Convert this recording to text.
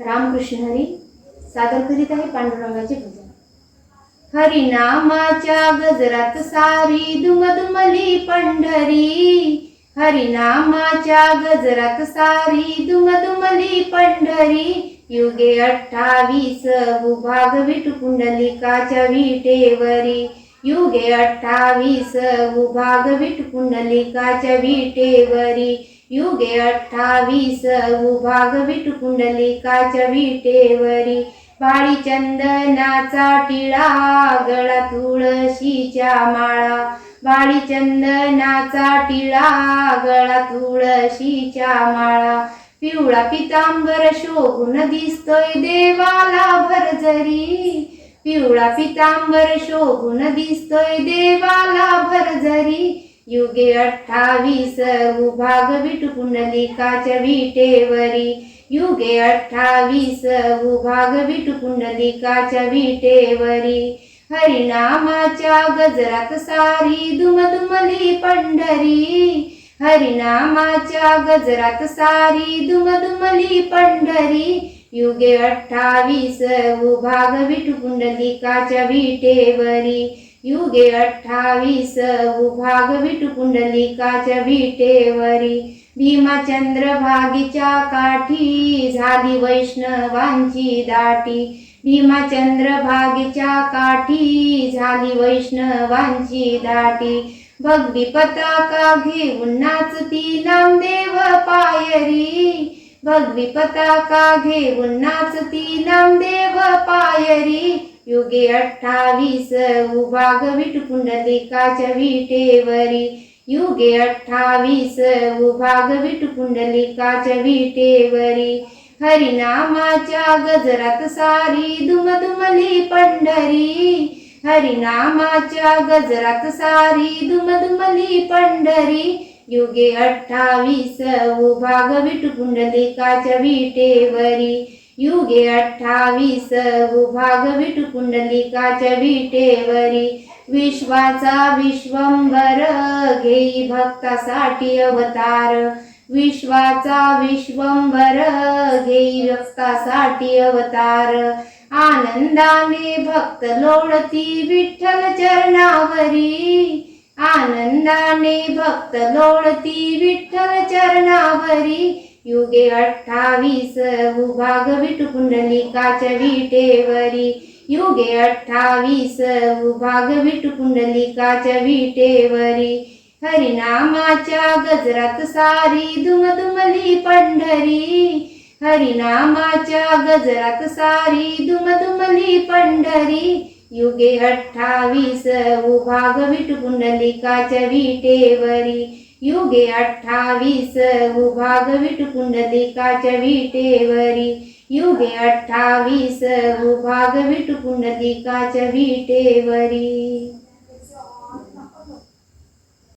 रामकृष्ण हरी सादर करीत आहे पांडुरंगाचे भजन. हरिनामाच्या गजरात सारी दुमदुमली पंढरी. हरिनामाच्या गजरात सारी दुमदुमली पंढरी. युगे अठ्ठावीस भूभाग विटू कुंडलिकाच्या विटेवरी. युगे अठ्ठावीस भूभाग विटू कुंडलिकाच्या विटेवरी. युगे अठ्ठावीस भूभाग विट कुंडलिकाच्या विटेवरी बाळी चंदनाचा टिळा गळा तुळशीच्या माळा बाळी चंदनाचा टिळा गळा तुळशीच्या माळा पिवळा पितांबर शोभून दिसतोय देवाला भरजरी पिवळा पितांबर शोभून दिसतोय देवाला भरजरी युगे अठ्ठावीस उभाग विटू पुंडलिकाच्या विटेवरी. युगे अठ्ठावीस उभाग विटू पुंडलिकाच्या विटेवरी. हरिनामाच्या गजरात सारी दुमदुमली पंढरी. हरिनामाच्या गजरात सारी दुमदुमली पंढरी. युगे अठ्ठावीस उभाग विटू पुंडलिकाच्या विटेवरी. युगे अठ्ठावीस उभाग विटू पुंडलिकाच्या विटेवरी भीमाचंद्र भागीच्या काठी झाली वैष्णवांची दाटी भीमाचंद्र भागीच्या काठी झाली वैष्णवांची दाटी. भगवी पताका घेऊन नाचती नामदेव पायरी भगवी पताका घेऊन नाचती नामदेव पायरी युगे अठ्ठावीस उभाग विट पुंडलिकाच्या विटेवरी युगे अठ्ठावीस उभाग विट पुंडलिकाच्या विटेवरी हरिनामाच्या गजरात सारी दुमदुमली पंढरी. हरिनामाच्या गजरात सारी दुमदुमली पंढरी. युगे अठ्ठावीस उभाग विट पुंडलिकाच्या विटेवरी युगे अठ्ठावीस विभाग विटू पुंडलिकाच्या विटेवरी. विश्वाचा विश्वंभर घेई भक्तासाठी अवतार. विश्वाचा विश्वंभर घेई भक्तासाठी अवतार. आनंदाने भक्त लोळती विठ्ठल चरणावरी. आनंदाने भक्त लोळती विठ्ठल चरणावरी. युगे अठ्ठावीस विभाग विटू पुंडलिकाच्या विटेवरी युगे अठ्ठावीस विभाग विटू पुंडलिकाच्या विटेवरी हरिनामाच्या गजरात सारी दुमदुमली पंढरी. हरिनामाच्या गजरात सारी दुमदुमली पंढरी. युगे अठ्ठावीस उभाग विटू पुंडलिकाच्या विटेवरी युगे अठ्ठावीस उभाग विटू पुंडलिकाच्या विटेवरी. युगे अठ्ठावीस उभाग विटू पुंडलिकाच्या विटेवरी.